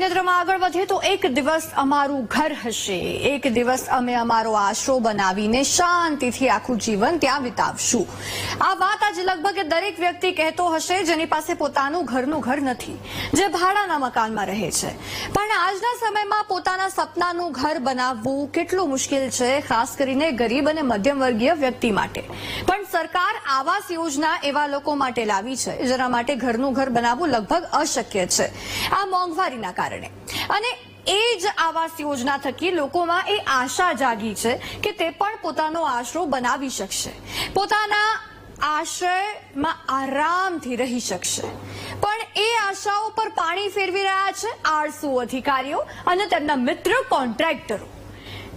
નેત્રમાં આગળ વધીએ તો એક દિવસ અમારું ઘર હશે. એક દિવસ અમે અમારો આશરો બનાવીને શાંતિથી આખું જીવન ત્યાં વિતાવશું. આ વાત આજે લગભગ દરેક વ્યક્તિ કહેતો હશે, જેની પાસે પોતાનું ઘરનું ઘર નથી, જે ભાડાના મકાનમાં રહે છે. પણ આજના સમયમાં પોતાના સપનાનું ઘર બનાવવું કેટલું મુશ્કેલ છે, ખાસ કરીને ગરીબ અને મધ્યમ વર્ગીય વ્યક્તિ માટે. પણ સરકાર આવાસ યોજના એવા લોકો માટે લાવી છે, જેના માટે ઘરનું ઘર બનાવવું લગભગ અશક્ય છે. આ મોંઘવારીના કારણે. અને એ જ આવાસ યોજના થકી લોકોમાં એ આશા જાગી છે કે તે પણ પોતાનો આશરો બનાવી શકશે. પોતાના આશ્રયમાં આરામથી રહી શકશે. પણ એ આશાઓ પર પાણી ફેરવી રહ્યા છે આળસુ અધિકારીઓ અને તેમના મિત્ર કોન્ટ્રાક્ટરો.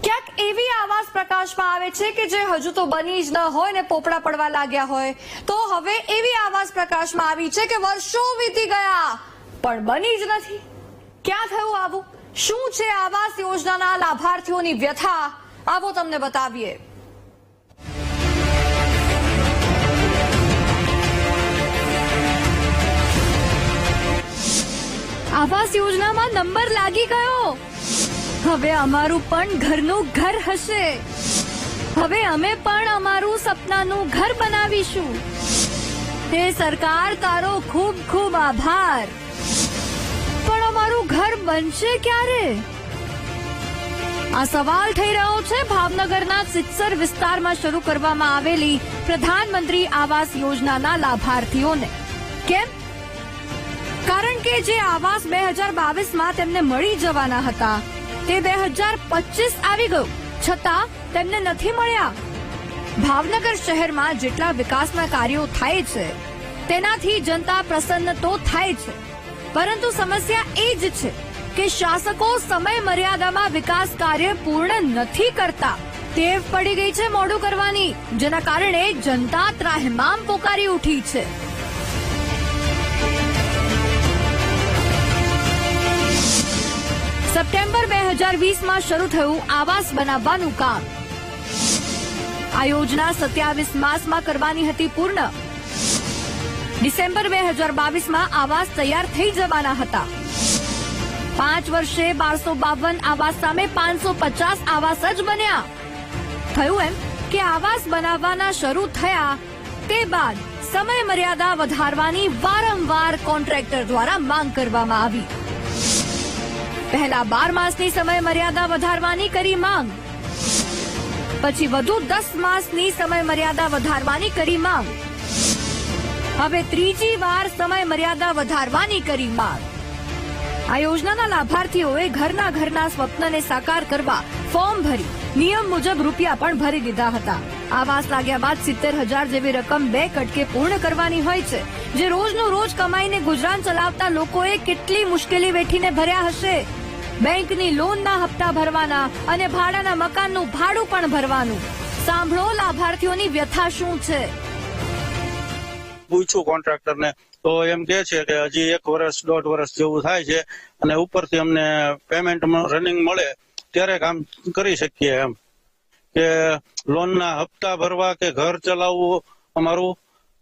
ક્યાંક એવી આવાસ પ્રકાશમાં આવે છે કે જે હજુ તો બની જ ન હોય ને પોપડા પડવા લાગ્યા હોય, તો હવે એવી આવાસ પ્રકાશમાં આવી છે કે વર્ષો વીતી ગયા, પણ બની જ નથી. ક્યાં થયું આવું? શું છે આવાસ યોજનાના લાભાર્થીઓની વ્યથા? આવો તમને બતાવીએ. આવાસ યોજનામાં નંબર લાગી ગયો. હવે અમારું પણ ઘરનું ઘર હશે. હવે અમે પણ અમારું સપનાનું ઘર બનાવીશું. હે સરકાર તારો ખૂબ ખૂબ આભાર. ઘર બનશે ક્યારે? આ સવાલ થઈ રહ્યો છે. ભાવનગરના સિત્સર વિસ્તારમાં શરૂ કરવામાં આવેલી પ્રધાનમંત્રી આવાસ યોજનાના લાભાર્થીઓને. કેમ? કારણ કે જે આવાસ બે હજાર બાવીસમાં તેમને મળી જવાના હતા. તે બે હજાર પચીસ આવી ગયું. છતાં તેમને નથી મળ્યા. ભાવનગર શહેરમાં જેટલા વિકાસના કાર્યો થાય છે, તેનાથી જનતા પ્રસન્ન તો થાય છે. પરંતુ સમસ્યા એ જ છે કે શાસકો સમય મર્યાદામાં વિકાસ કાર્ય પૂર્ણ નથી કરતા. ટેવ પડી ગઈ છે મોડું કરવાની, જેના કારણે જનતા ત્રાહિમામ પોકારી ઉઠી છે. સપ્ટેમ્બર બે હજાર વીસમાં શરૂ થયું આવાસ બનાવવાનું કામ. આ યોજના સત્યાવીસ માસમાં કરવાની હતી પૂર્ણ. ડિસેમ્બર બે હજાર બાવીસમાં આવાસ તૈયાર થઈ જવાના હતા. પાંચ વર્ષે બારસો બાવન આવાસ સામે પાંચસો પચાસ આવાસ જ બન્યા. થયું એમ કે આવાસ બનાવવાના શરૂ થયા તે બાદ સમય મર્યાદા વધારવાની વારંવાર કોન્ટ્રાક્ટર દ્વારા માંગ કરવામાં આવી. પહેલા બાર માસની સમય મર્યાદા વધારવાની કરી માંગ. પછી વધુ દસ માસની સમય મર્યાદા વધારવાની કરી માંગ. હવે ત્રીજી વાર સમય મર્યાદા વધારવાની કરી માંગ. આ યોજનાના લાભાર્થીઓએ ઘરના ઘરના સ્વપ્નને સાકાર કરવા ફોર્મ ભરી, નિયમ મુજબ રૂપિયા પણ ભરી દીધા હતા. આવાસ લાગ્યા બાદ સિત્તેર હજાર જેવી રકમ બે કટકે પૂર્ણ કરવાની હોય છે, જે રોજનું રોજ કમાઈને ગુજરાન ચલાવતા લોકોએ કેટલી મુશ્કેલી વેઠીને ભર્યા હશે? બેંકની લોનના હપ્તા ભરવાના અને ભાડાના મકાનનું ભાડું પણ ભરવાનું. સાંભળો, લાભાર્થીઓની વ્યથા શું છે? પૂછ્યું કોન્ટ્રાક્ટર ને તો એમ કે છે કે હજી એક વર્ષ, દોઢ વર્ષ જેવું થાય છે અને ઉપરથી અમને પેમેન્ટ રનિંગ મળે, ત્યારે કામ કરી શકીએ એમ. કે લોનના હપ્તા ભરવા કે ઘર ચલાવવું અમારું,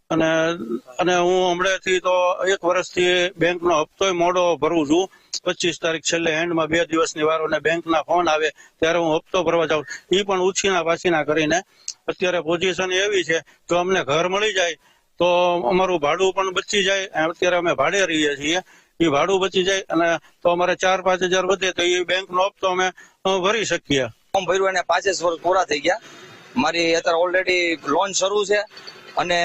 અને અને હું હમણાંથી તો એક વર્ષથી બેંકનો હપ્તોય મોડો ભરું છું. પચીસ તારીખ છેલ્લે હેન્ડમાં બે દિવસની વાર અને બેંકના ફોન આવે, ત્યારે હું હપ્તો ભરવા જાઉં. એ પણ ઉછીના પાછીના કરીને અત્યારે પોઝિશન એવી છે, જો અમને ઘર મળી જાય તો અમારું ભાડું પણ બચી જાય. અત્યારે અમે ભાડે રહીએ છીએ. એ ભાડું બચી જાય અને તો અમારે ચાર પાંચ હજાર વધે તો એ બેંકનો હપ્તો અમે ભરી શકીએ. ફોર્મ ભર્યું અને પાંચેક વર્ષ પૂરા થઈ ગયા. મારી અત્યારે ઓલરેડી લોન શરૂ છે અને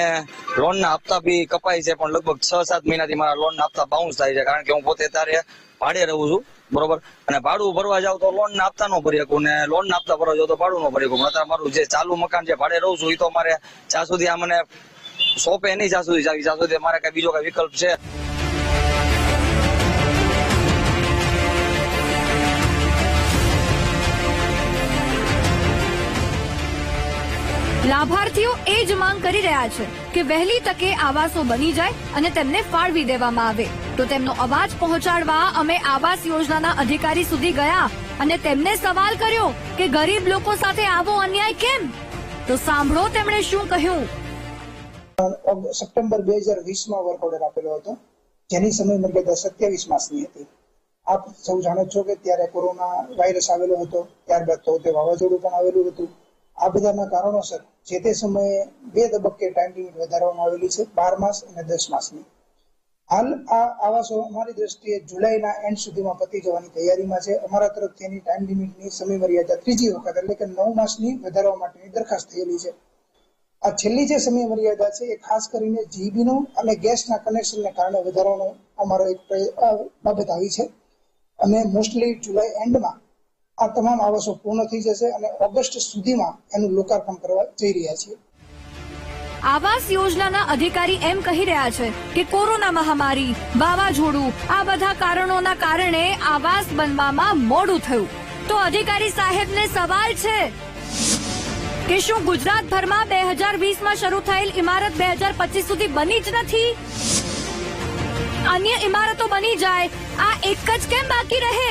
લોનના હપ્તા બી કપાય છે, પણ લગભગ છ સાત મહિનાથી મારા લોનના હપ્તા બાઉન્સ થાય છે, કારણ કે હું પોતે અત્યારે ભાડે રહું છું. બરોબર? અને ભાડું ભરવા જાવ તો લોન ના હપ્તા નો ભરી શકું ને લોન ના હપ્તા ભરવા જાવ તો ભાડું નો ભરી શકું. અત્યારે મારું જે ચાલુ મકાન જે ભાડે રહું છું એ તો મારે જ્યાં સુધી આ મને સોંપે નહીં જ્યાં સુધી જ્યાં સુધી અમારે કઈ બીજો કઈ વિકલ્પ છે. લાભાર્થીઓ એ જ માંગ કરી રહ્યા છે કે વહેલી તકે આવાસો બની જાય અને તેમને ફાળવી દેવામાં આવે. તો તેમનો અવાજ પહોંચાડવા અમે આવાસ યોજનાના અધિકારી સુધી ગયા અને તેમને સવાલ કર્યો કે ગરીબ લોકો સાથે આવો અન્યાય કેમ? તો સાંભળો તેમણે શું કહ્યું. સપ્ટેમ્બર બે હજાર વીસમાં વર્ક ઓર્ડર આપેલો હતો. જેની સમય મર્યાદા સત્યાવીસ માસની હતી. આપ સૌ જાણો છો કે ત્યારે કોરોના વાયરસ આવેલો હતો. ત્યારબાદ તો તે વાવાઝોડું પણ આવેલું હતું. આ બધાના કારણોસર જે તે સમયે બે તબક્કે ટાઈમ લિમિટ વધારવામાં આવેલી છે, બાર માસ અને દસ માસની. હાલ આ આવાસો અમારી દ્રષ્ટિએ જુલાઈના એન્ડ સુધીમાં પતી જવાની તૈયારીમાં છે. અમારા તરફથી એની ટાઈમ લિમિટની સમય મર્યાદા ત્રીજી વખત એટલે કે નવ માસની વધારવા માટેની દરખાસ્ત થયેલી છે. આ છેલ્લી જે સમય મર્યાદા છે એ ખાસ કરીને જીબીનું અને ગેસના કનેક્શનને કારણે વધારવાનો અમારો એક બાબત આવી છે. અને મોસ્ટલી જુલાઈ એન્ડમાં આ તમામ આવાસો પૂર્ણ થઈ જશે અને ઓગસ્ટ સુધીમાં એનું લોકાર્પણ કરવા જઈ રહ્યા છીએ. આવાસ યોજનાના અધિકારી એમ કહી રહ્યા છે કે કોરોના મહામારી, વાવાઝોડું, આ બધા કારણોના કારણે આવાસ બનવામાં મોડું થયું. તો અધિકારી સાહેબને સવાલ છે કે શું ગુજરાતભરમાં બે હજાર વીસમાં શરૂ થયેલ ઇમારત બે હજાર પચીસ સુધી બની જ નથી. અન્ય ઇમારતો બની જાય. આ એક જ કેમ બાકી રહે?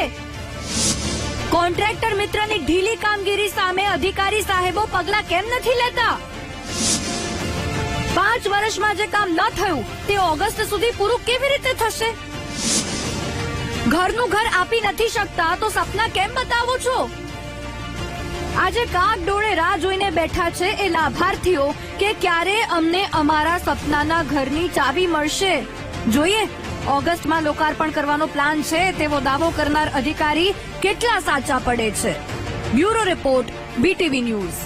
કોન્ટ્રાક્ટર મિત્રની ઢીલી કામગીરી સામે અધિકારી સાહેબો પગલા કેમ નથી લેતા? પાંચ વર્ષમાં જે કામ ન થયું, તે ઓગસ્ટ સુધી પૂરું કેવી રીતે થશે? ઘરનું ઘર આપી નથી શકતા, તો સપના કેમ બતાવો છો? આજે કાક ડોળે રાહ જોઈને બેઠા છે એ લાભાર્થીઓ કે ક્યારે અમને અમારા સપનાના ઘરની ચાવી મળશે? જોઈએ, ઓગસ્ટમાં લોકાર્પણ કરવાનો પ્લાન છે, તેવો દાવો કરનાર અધિકારી કેટલા સાચા પડે છે? Bureau report BTV news